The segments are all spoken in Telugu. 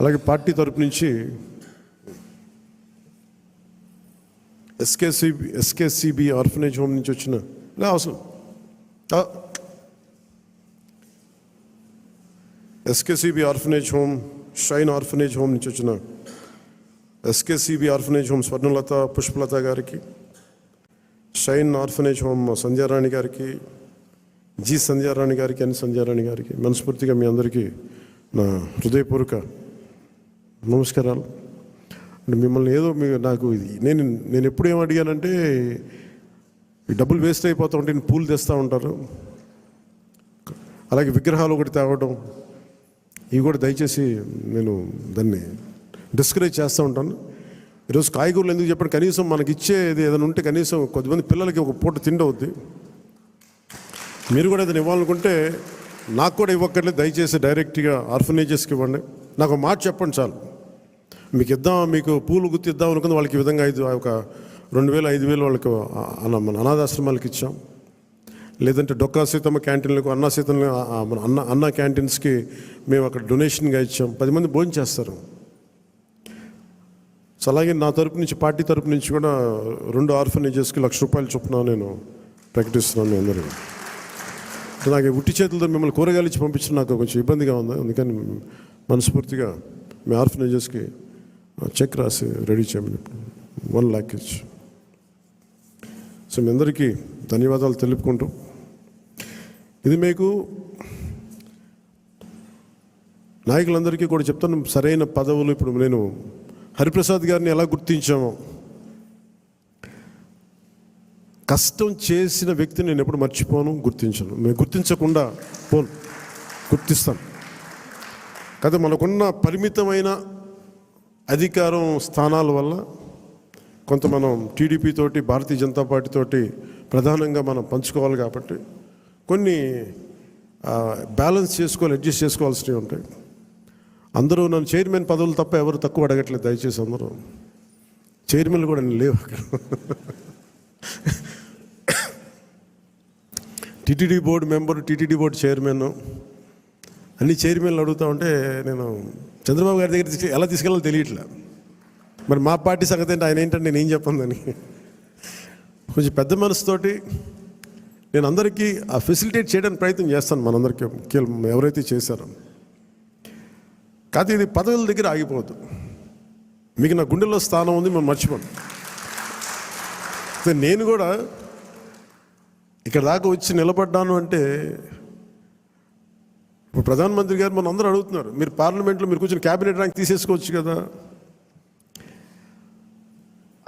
అలాగే పార్టీ తరపు నుంచి ఎస్కేసిబి ఎస్కేసిబి ఆర్ఫనేజ్ హోమ్ నుంచి వచ్చిన లే అవసరం. SKCB orphanage home shine orphanage home నుంచి వచ్చిన SKCB orphanage home Swarnalatha Pushpalatha గారికి షైన్ ఆర్ఫనేజ్ హోమ్ సంధ్యారాణి గారికి జి సంధ్యారాణి గారికి అని సంధ్యారాణి గారికి మనస్ఫూర్తిగా మీ అందరికీ నా హృదయపూర్వక నమస్కారాలు. అంటే మిమ్మల్ని ఏదో మీ నాకు ఇది నేను నేను ఎప్పుడు ఏం అడిగానంటే ఈ డబ్బులు వేస్ట్ అయిపోతూ ఉంటే నేను పూలు తెస్తూ ఉంటారు. అలాగే విగ్రహాలు ఒకటి తేవడం ఇవి కూడా దయచేసి నేను దాన్ని డిస్కరేజ్ చేస్తూ ఉంటాను. ఈరోజు కాయగూరలు ఎందుకు చెప్పండి కనీసం మనకి ఇచ్చేది ఏదైనా ఉంటే కనీసం కొద్దిమంది పిల్లలకి ఒక పూట తిండి అవుద్ది మీరు కూడా ఏదైనా ఇవ్వాలనుకుంటే నాకు కూడా ఇవ్వక్కర్లేదు దయచేసి డైరెక్ట్గా ఆర్ఫనేజెస్కి ఇవ్వండి. నాకు ఒక మాట చెప్పండి చాలు. మీకు ఇద్దాం మీకు పూలు గుర్తిద్దాం అనుకుంది వాళ్ళకి విధంగా ఐదు ఒక రెండు వేలు ఐదు వేలు వాళ్ళకి అన్న మన అనాథాశ్రమాలకు ఇచ్చాం. లేదంటే డొక్కా సీతమ్మ క్యాంటీన్లకు అన్నా సీతమ్మ మన అన్న అన్న క్యాంటీన్స్కి మేము అక్కడ డొనేషన్గా ఇచ్చాం. పది మంది భోజనం చేస్తారు. సో అలాగే నా తరపు నుంచి పార్టీ తరపు నుంచి కూడా రెండు ఆర్ఫనేజెస్కి లక్ష రూపాయలు చొప్పున నేను ప్రకటిస్తున్నాను మీ అందరికీ. నాకు ఉట్టి చేతులతో మిమ్మల్ని కూరగాయలు ఇచ్చి పంపించడం నాకు కొంచెం ఇబ్బందిగా ఉంది. అందుకని మనస్ఫూర్తిగా మీ ఆర్ఫనైజర్స్కి చెక్ రాసి రెడీ చేయమని వన్ ల్యాక్ సో మీ అందరికీ ధన్యవాదాలు తెలుపుకుంటూ. ఇది మీకు నాయకులందరికీ కూడా చెప్తాను సరైన పదవులు ఇప్పుడు నేను హరిప్రసాద్ గారిని ఎలా గుర్తించామో. కష్టం చేసిన వ్యక్తిని నేను ఎప్పుడు మర్చిపోను గుర్తించను. నేను గుర్తించకుండా పోను గుర్తిస్తాను కాదు మనకున్న పరిమితమైన అధికారం స్థానాల వల్ల కొంత మనం టీడీపీ తోటి భారతీయ జనతా పార్టీ తోటి ప్రధానంగా మనం పంచుకోవాలి కాబట్టి కొన్ని బ్యాలెన్స్ చేసుకోవాలి అడ్జస్ట్ చేసుకోవాల్సినవి ఉంటాయి. అందరూ నన్ను చైర్మన్ పదవులు తప్ప ఎవరు తక్కువ అడగట్లేదు దయచేసి అందరూ. చైర్మన్లు కూడా నేను లేవు అక్కడ. TTD board member TTD board chairman అన్ని చైర్మన్లు అడుగుతా ఉంటే నేను చంద్రబాబు గారి దగ్గర తీసుకు ఎలా తీసుకెళ్ళాలో తెలియట్లే. మరి మా పార్టీ సంగతి ఏంటి? ఆయన ఏంటంటే నేను ఏం చెప్పందని కొంచెం పెద్ద మనసుతోటి నేను అందరికీ ఆ ఫెసిలిటేట్ చేయడానికి ప్రయత్నం చేస్తాను మనందరికీ కీల- ఎవరైతే చేశారో. కాదు ఇది పదవుల దగ్గర ఆగిపోవద్దు. మీకు నా గుండెల్లో స్థానం ఉంది మనం మర్చిపోను. నేను కూడా ఇక్కడ దాకా వచ్చి నిలబడ్డాను అంటే ఇప్పుడు ప్రధానమంత్రి గారు మన అందరూ అడుగుతున్నారు మీరు పార్లమెంట్లో మీరు కూర్చొని క్యాబినెట్ ర్యాంక్ తీసేసుకోవచ్చు కదా.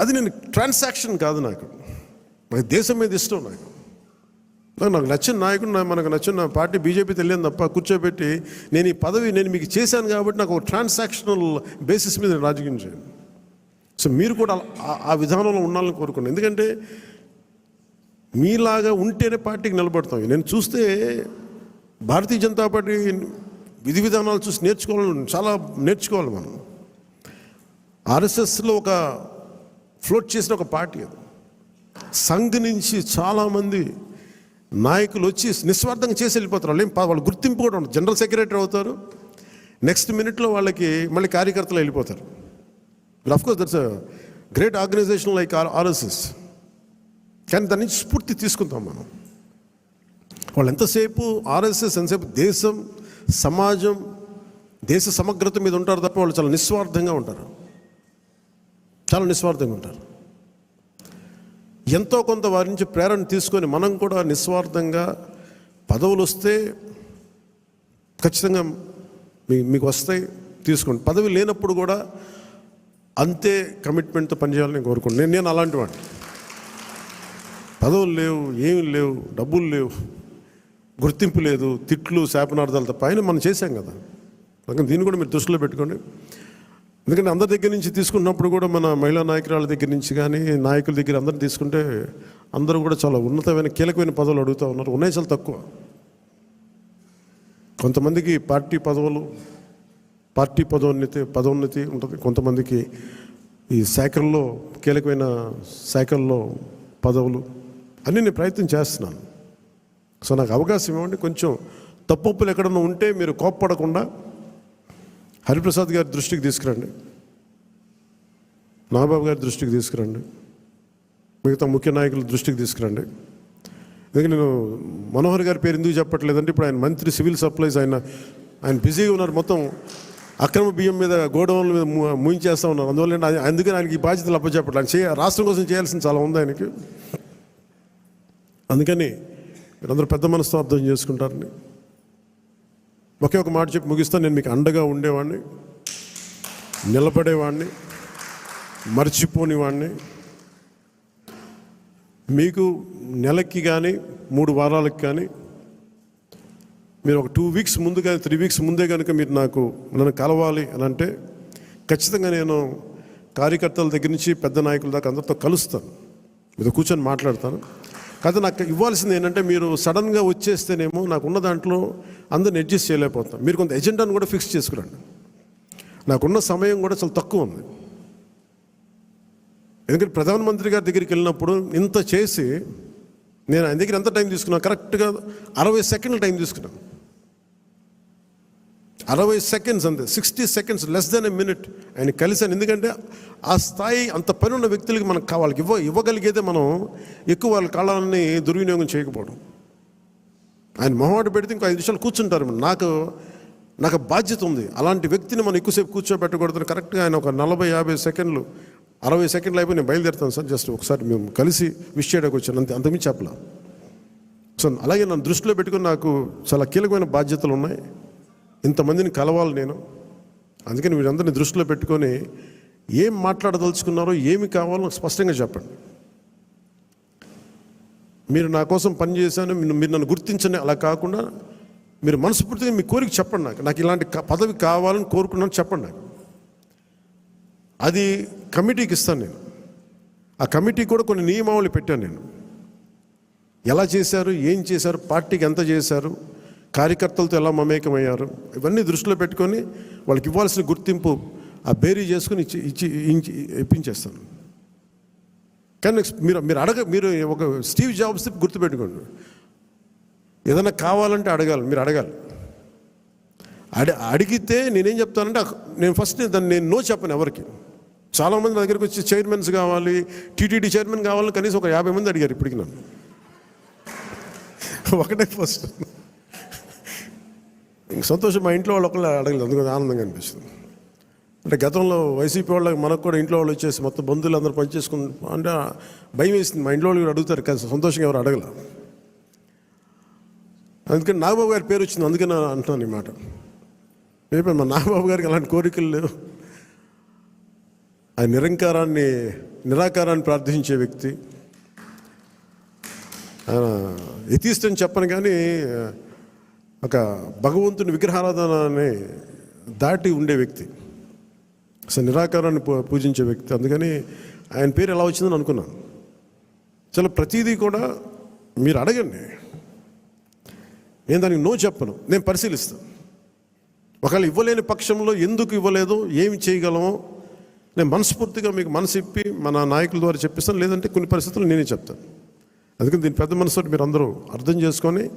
అది నేను ట్రాన్సాక్షన్ కాదు నాకు. నాకు దేశం మీద ఇష్టం నాకు. నాకు నచ్చిన నాయకుడు నా- మనకు నచ్చిన పార్టీ బీజేపీ తెలియదు తప్ప కూర్చోబెట్టి నేను ఈ పదవి నేను మీకు చేశాను కాబట్టి నాకు ఒక ట్రాన్సాక్షనల్ బేసిస్ మీద నేను రాజకీయం చేయను. సో మీరు కూడా ఆ విధానంలో ఉండాలని కోరుకున్నాను. ఎందుకంటే మీలాగా ఉంటేనే పార్టీకి నిలబడతాం. నేను చూస్తే భారతీయ జనతా పార్టీ విధి విధానాలు చూసి నేర్చుకోవాలి చాలా నేర్చుకోవాలి మనం. ఆర్ఎస్ఎస్లో ఒక ఫ్లోట్ చేసిన ఒక పార్టీ అది. సంఘ్ నుంచి చాలామంది నాయకులు వచ్చి నిస్వార్థంగా చేసి వెళ్ళిపోతారు. వాళ్ళు ఏం వాళ్ళు గుర్తింపు కూడా ఉండదు. జనరల్ సెక్రటరీ అవుతారు. నెక్స్ట్ మినిట్లో వాళ్ళకి మళ్ళీ కార్యకర్తలు వెళ్ళిపోతారు. Of course that's great organisation like RSS కానీ దాని నుంచి స్ఫూర్తి తీసుకుంటాం మనం. వాళ్ళు ఎంతసేపు ఆర్ఎస్ఎస్ ఎంతసేపు దేశం సమాజం దేశ సమగ్రత మీద ఉంటారు తప్ప వాళ్ళు చాలా నిస్వార్థంగా ఉంటారు. చాలా నిస్వార్థంగా ఉంటారు. ఎంతో కొంత వారి నుంచి ప్రేరణ తీసుకొని మనం కూడా నిస్వార్థంగా పదవులు వస్తే ఖచ్చితంగా మీ మీకు వస్తాయి తీసుకోండి. పదవి లేనప్పుడు కూడా అంతే కమిట్మెంట్తో పనిచేయాలని కోరుకోండి నేను నేను అలాంటి వాడిని. పదవులు లేవు ఏమి లేవు డబ్బులు లేవు. గుర్తింపు లేదు తిట్లు శాపనార్థాలు తప్ప ఆయన మనం చేశాం కదా. అందుకని దీన్ని కూడా మీరు దృష్టిలో పెట్టుకోండి. ఎందుకంటే అందరి దగ్గర నుంచి తీసుకున్నప్పుడు కూడా మన మహిళా నాయకురాల దగ్గర నుంచి కానీ నాయకుల దగ్గర అందరిని తీసుకుంటే అందరూ కూడా చాలా ఉన్నతమైన కీలకమైన పదవులు అడుగుతూ ఉన్నారు. ఉన్నాయి చాలా తక్కువ. కొంతమందికి పార్టీ పదవులు పార్టీ పదోన్నతి పదోన్నతి ఉంటుంది. కొంతమందికి ఈ శాఖల్లో కీలకమైన శాఖల్లో పదవులు. అన్నీ నేను ప్రయత్నం చేస్తున్నాను. సో నాకు అవకాశం ఇవ్వండి. కొంచెం తప్పులు ఎక్కడన్నా ఉంటే మీరు కోప్పడకుండా హరిప్రసాద్ గారి దృష్టికి తీసుకురండి. నాగబాబు గారి దృష్టికి తీసుకురండి. మిగతా ముఖ్య నాయకుల దృష్టికి తీసుకురండి. ఎందుకంటే నేను మనోహర్ గారి పేరు ఎందుకు చెప్పట్లేదంటే ఇప్పుడు ఆయన మంత్రి సివిల్ సప్లైస్ ఆయన ఆయన బిజీగా ఉన్నారు. మొత్తం అక్రమ బియ్యం మీద గోడౌన్ల మీద ముయించేస్తూ ఉన్నారు. అందువల్ల నేను అందుకని ఆయనకి ఈ బాధ్యతలు అప్పచెప్పట్లేదు. ఆయన చేయ రాష్ట్రం కోసం చేయాల్సిన చాలా ఉంది ఆయనకి. అందుకని మీరందరూ పెద్ద మనసుతో అర్థం చేసుకుంటారని. ఒకే ఒక మాట చెప్పి ముగిస్తాను నేను మీకు అండగా ఉండేవాడిని నిలబడేవాడిని మర్చిపోనివాడిని మీకు నెలకి కానీ మూడు వారాలకు కానీ మీరు ఒక టూ వీక్స్ ముందు కానీ త్రీ వీక్స్ ముందే కనుక మీరు నాకు నన్ను కలవాలి అని అంటే ఖచ్చితంగా నేను కార్యకర్తల దగ్గర నుంచి పెద్ద నాయకుల దాకా అందరితో కలుస్తాను. మీతో కూర్చొని మాట్లాడతాను. కాదు నాకు ఇవ్వాల్సింది ఏంటంటే మీరు సడన్గా వచ్చేస్తేనేమో నాకు ఉన్న దాంట్లో అందరిని అడ్జస్ట్ చేయలేకపోతాం. మీరు కొంత ఎజెండాను కూడా ఫిక్స్ చేసుకురండి. నాకున్న సమయం కూడా చాలా తక్కువ ఉంది. ఎందుకంటే ప్రధానమంత్రి గారి దగ్గరికి వెళ్ళినప్పుడు ఇంత చేసి నేను ఆయన దగ్గర ఎంత టైం తీసుకున్నాను కరెక్ట్గా అరవై సెకండ్ల టైం తీసుకున్నాను. అరవై సెకండ్స్ అంతే. Sixty seconds less than a minute ఆయన కలిశాను. ఎందుకంటే ఆ స్థాయి అంత పని ఉన్న వ్యక్తులకి మనకు కావాలి ఇవ్వ ఇవ్వగలిగేదే మనం ఎక్కువ వాళ్ళ కాలాలని దుర్వినియోగం చేయకపోవడం. ఆయన మొహమాట పెడితే ఇంకో ఐదు నిమిషాలు కూర్చుంటారు. నాకు నాకు బాధ్యత ఉంది. అలాంటి వ్యక్తిని మనం ఎక్కువసేపు కూర్చోబెట్టకూడదు కరెక్ట్గా ఆయన ఒక నలభై యాభై సెకండ్లు అరవై సెకండ్లు అయిపోయి నేను బయలుదేరుతాను సార్. జస్ట్ ఒకసారి మేము కలిసి విష్ చేయడానికి వచ్చాను. అంతే అంతమించి చెప్పలా. సో అలాగే నన్ను దృష్టిలో పెట్టుకుని నాకు చాలా కీలకమైన బాధ్యతలు ఉన్నాయి. ఇంతమందిని కలవాలి నేను. అందుకని వీరందరిని దృష్టిలో పెట్టుకొని ఏం మాట్లాడదలుచుకున్నారో ఏమి కావాలో నాకు స్పష్టంగా చెప్పండి. మీరు నా కోసం పనిచేశాను మీరు మీరు నన్ను గుర్తించండి అలా కాకుండా మీరు మనస్ఫూర్తిగా మీ కోరిక చెప్పండి నాకు. నాకు ఇలాంటి పదవి కావాలని కోరుకున్నాను చెప్పండి నాకు. అది కమిటీకి ఇస్తాను నేను. ఆ కమిటీ కూడా కొన్ని నియమావళి పెట్టాను నేను. ఎలా చేశారు ఏం చేశారు పార్టీకి ఎంత చేశారు కార్యకర్తలతో ఎలా మమేకమయ్యారు? ఇవన్నీ దృష్టిలో పెట్టుకొని వాళ్ళకి ఇవ్వాల్సిన గుర్తింపు ఆ బేరీ చేసుకుని ఇచ్చి ఇచ్చి ఇచ్చి ఇప్పించేస్తాను. కానీ మీరు మీరు అడగ మీరు ఒక స్టీవ్ జాబ్స్ గుర్తుపెట్టుకోండి. ఏదైనా కావాలంటే అడగాలి మీరు అడగాలి. అడి అడిగితే నేనేం చెప్తానంటే నేను ఫస్ట్ దాన్ని నేను నో చెప్పను ఎవరికి. చాలామంది నా దగ్గరికి వచ్చి చైర్మన్స్ కావాలి టీటీడీ చైర్మన్ కావాలని కనీసం ఒక యాభై మంది అడిగారు ఇప్పటికి నన్ను. ఒకటే ఫస్ట్ ఇంక సంతోషం మా ఇంట్లో వాళ్ళు ఒకళ్ళు అడగలేదు. అందుకని ఆనందంగా అనిపిస్తుంది. అంటే గతంలో వైసీపీ వాళ్ళకి మనకు కూడా ఇంట్లో వాళ్ళు వచ్చేసి మొత్తం బంధువులు అందరూ పనిచేసుకుని అంటే భయం వేసింది. మా ఇంట్లో వాళ్ళు కూడా అడుగుతారు కానీ సంతోషంగా ఎవరు అడగల. అందుకని నాగబాబు గారి పేరు వచ్చింది. అందుకని అంటున్నాను ఈ మాట. రేపు మా నాగబాబు గారికి అలాంటి కోరికలు లేవు. ఆయన నిరంకారాన్ని నిరాకారాన్ని ప్రార్థించే వ్యక్తి. ఆయన అని చెప్పను కానీ ఒక భగవంతుని విగ్రహారాధన అనే దాటి ఉండే వ్యక్తి. అసలు నిరాకారాన్ని పూ- పూజించే వ్యక్తి. అందుకని ఆయన పేరు ఎలా వచ్చిందని అనుకున్నాను. చాలా ప్రతిదీ కూడా మీరు అడగండి. నేను దానికి నో చెప్పను. నేను పరిశీలిస్తాను. ఒకవేళ ఇవ్వలేని పక్షంలో ఎందుకు ఇవ్వలేదో ఏమి చేయగలమో నేను మనస్ఫూర్తిగా మీకు మనసు ఇప్పి మన నాయకుల ద్వారా చెప్పిస్తాను. లేదంటే కొన్ని పరిస్థితులు నేనే చెప్తాను. అందుకని దీని పెద్ద మనసుతో మీరు అందరూ అర్థం చేసుకొని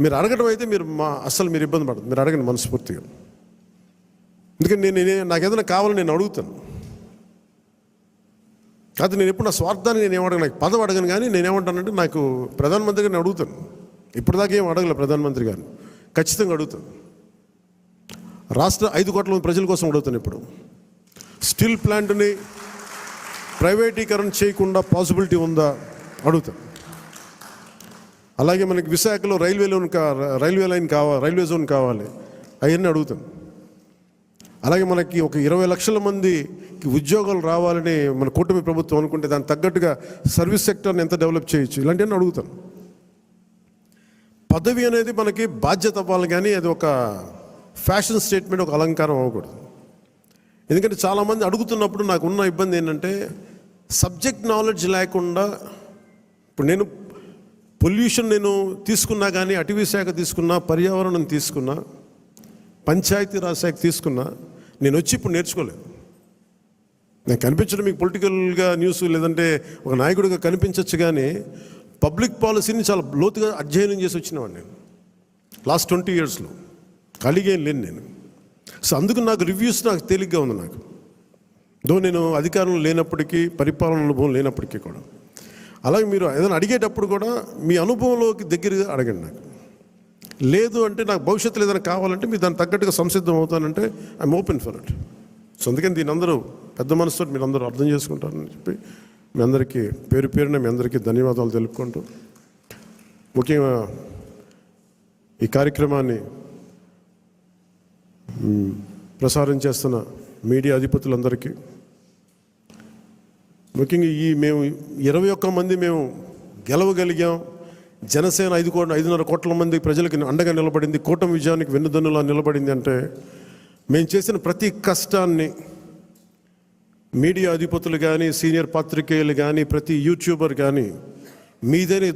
మీరు అడగడం అయితే మీరు మా అస్సలు మీరు ఇబ్బంది పడదు. మీరు అడగండి మనస్ఫూర్తిగా. ఎందుకంటే నేను నాకు ఏదైనా కావాలని నేను అడుగుతాను. కాదు నేను ఎప్పుడు నా స్వార్థాన్ని నేను ఏమడగను నాకు పదవి అడగను కానీ నేను ఏమంటానంటే నాకు ప్రధానమంత్రి గారిని అడుగుతాను. ఇప్పటిదాకా ఏం అడగలే ప్రధానమంత్రి గారిని. ఖచ్చితంగా అడుగుతాను. రాష్ట్ర ఐదు కోట్ల మంది ప్రజల కోసం అడుగుతాను ఇప్పుడు. స్టీల్ ప్లాంట్ని ప్రైవేటీకరణ చేయకుండా పాసిబిలిటీ ఉందా? అడుగుతాను. అలాగే మనకి విశాఖలో రైల్వే లోన్ కా రైల్వే లైన్ కావాలి రైల్వే జోన్ కావాలి. అవన్నీ అడుగుతాం. అలాగే మనకి ఒక ఇరవై లక్షల మందికి ఉద్యోగాలు రావాలని మన కూటమి ప్రభుత్వం అనుకుంటే దానికి తగ్గట్టుగా సర్వీస్ సెక్టర్ని ఎంత డెవలప్ చేయొచ్చు? ఇలాంటివన్నీ అడుగుతాను పదవి అనేది మనకి బాధ్యత అవ్వాలి కానీ అది ఒక ఫ్యాషన్ స్టేట్మెంట్ ఒక అలంకారం అవ్వకూడదు. ఎందుకంటే చాలామంది అడుగుతున్నప్పుడు నాకు ఉన్న ఇబ్బంది ఏంటంటే సబ్జెక్ట్ నాలెడ్జ్ లేకుండా ఇప్పుడు నేను పొల్యూషన్ నేను తీసుకున్నా కానీ అటవీ శాఖ తీసుకున్నా పర్యావరణం తీసుకున్నా పంచాయతీరాజ్ శాఖ తీసుకున్నా నేను వచ్చి ఇప్పుడు నేర్చుకోలేదు. నేను కనిపించడం మీకు పొలిటికల్గా న్యూస్ లేదంటే ఒక నాయకుడిగా కనిపించవచ్చు కానీ పబ్లిక్ పాలసీని చాలా లోతుగా అధ్యయనం చేసి వచ్చినవాడు నేను. లాస్ట్ ట్వంటీ ఇయర్స్లో. ఖాళీగా లేను నేను. సో అందుకు నాకు రివ్యూస్ నాకు తేలిగ్గా ఉంది నాకు. దో నేను అధికారంలో లేనప్పటికీ పరిపాలన అనుభవం లేనప్పటికీ కూడా. అలాగే మీరు ఏదైనా అడిగేటప్పుడు కూడా మీ అనుభవంలోకి దగ్గరగా అడగండి నాకు. లేదు అంటే నాకు భవిష్యత్తులో ఏదైనా కావాలంటే మీరు దానికి తగ్గట్టుగా సంసిద్ధం అవుతానంటే I'm open for it so అందుకని దీని అందరూ పెద్ద మనసుతో మీరు అందరూ అర్థం చేసుకుంటారని చెప్పి మీ అందరికీ పేరు పేరున మీ అందరికీ ధన్యవాదాలు తెలుపుకుంటూ ముఖ్యంగా ఈ కార్యక్రమాన్ని ప్రసారం చేస్తున్న మీడియా అధిపతులందరికీ ముఖ్యంగా ఈ మేము ఇరవై ఒక్క మంది మేము గెలవగలిగాం. జనసేన ఐదు కోట్ల ఐదున్నర కోట్ల మంది ప్రజలకు అండగా నిలబడింది. కూటమి విజయానికి వెన్నుదన్నులా నిలబడింది అంటే మేము చేసిన ప్రతి కష్టాన్ని మీడియా అధిపతులు కానీ సీనియర్ పాత్రికేయులు కానీ ప్రతి యూట్యూబర్ కానీ మీదనే